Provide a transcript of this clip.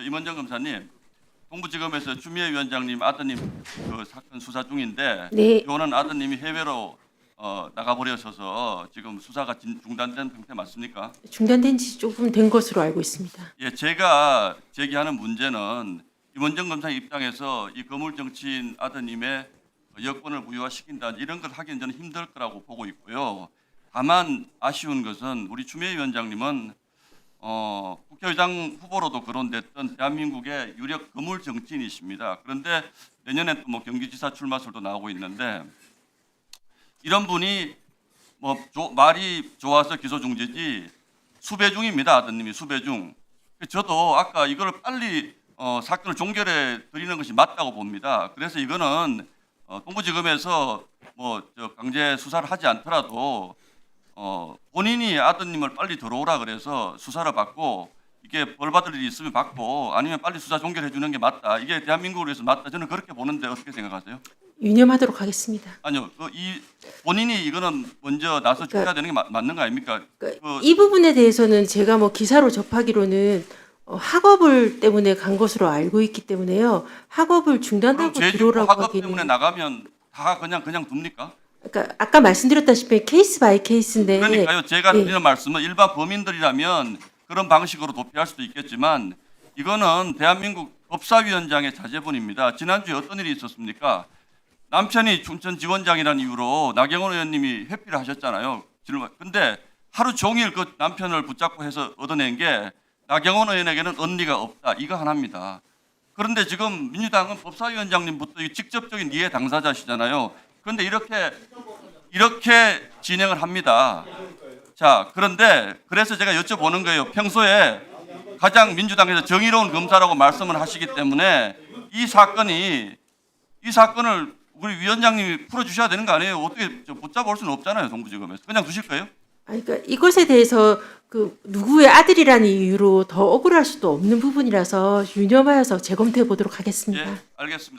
저 임원정 검사님, 동부지검에서 추미애 위원장님 아드님 그 사건 수사 중인데 네. 이거는 아드님이 해외로 어, 나가버려서서 지금 수사가 진- 중단된 상태 맞습니까? 중단된 지 조금 된 것으로 알고 있습니다. 예, 제가 제기하는 문제는 임원정 검사 입장에서 이 거물 정치인 아드님의 여권을 무효화시킨다 이런 걸 하기는 저는 힘들 거라고 보고 있고요. 다만 아쉬운 것은 우리 추미애 위원장님은 어, 국회의장 후보로도 거론됐던 대한민국의 유력 거물 정치인이십니다. 그런데 내년에 또 뭐 경기지사 출마설도 나오고 있는데 이런 분이 뭐 조- 말이 좋아서 기소 중지지 수배 중입니다 아드님이 수배 중. 저도 아까 이거를 빨리 어, 사건을 종결해 드리는 것이 맞다고 봅니다. 그래서 이거는 어, 동부지검에서 뭐저 강제 수사를 하지 않더라도 어, 본인이 아드님을 빨리 들어오라 그래서 수사를 받고 이게 벌 받을 일이 있으면 받고 아니면 빨리 수사 종결해 주는 게 맞다. 이게 대한민국을 위해서 맞다. 저는 그렇게 보는데 어떻게 생각하세요? 유념하도록 하겠습니다. 아니요, 그 이 본인이 이거는 먼저 나서 줘야 되는 게 맞, 맞는 거 아닙니까? 그러니까 그- 이 부분에 대해서는 제가 뭐 기사로 접하기로는 어, 학업을 때문에 간 것으로 알고 있기 때문에요. 학업을 중단하고 들어오라고 학업 하기는 때문에 나가면 다 그냥 그냥 둡니까? 그러니까 아까 말씀드렸다시피 케이스 바이 케이스인데 그러니까요. 제가 예. 드리는 말씀은 일반 범인들이라면 그런 방식으로 도피할 수도 있겠지만 이거는 대한민국 법사위원장의 자제분입니다. 지난주에 어떤 일이 있었습니까? 남편이 춘천 지원장이라는 이유로 나경원 의원님이 회피를 하셨잖아요. 근데 하루 종일 그 남편을 붙잡고 해서 얻어낸 게 나경원 의원에게는 언니가 없다. 이거 하나입니다. 그런데 지금 민주당은 법사위원장님부터 이 직접적인 이해 당사자시잖아요. 그런데 이렇게 이렇게 진행을 합니다. 자, 그런데 그래서 제가 여쭤보는 거예요. 평소에 가장 민주당에서 정의로운 검사라고 말씀을 하시기 때문에 이 사건이 이 사건을 우리 위원장님이 풀어주셔야 되는 거 아니에요? 어떻게 저 붙잡아 올 수는 없잖아요, 동부지검에서. 그냥 두실 거예요? 아니, 그러니까 이것에 대해서 그 누구의 아들이라는 이유로 더 억울할 수도 없는 부분이라서 유념하여서 재검토해 보도록 하겠습니다. 예, 알겠습니다.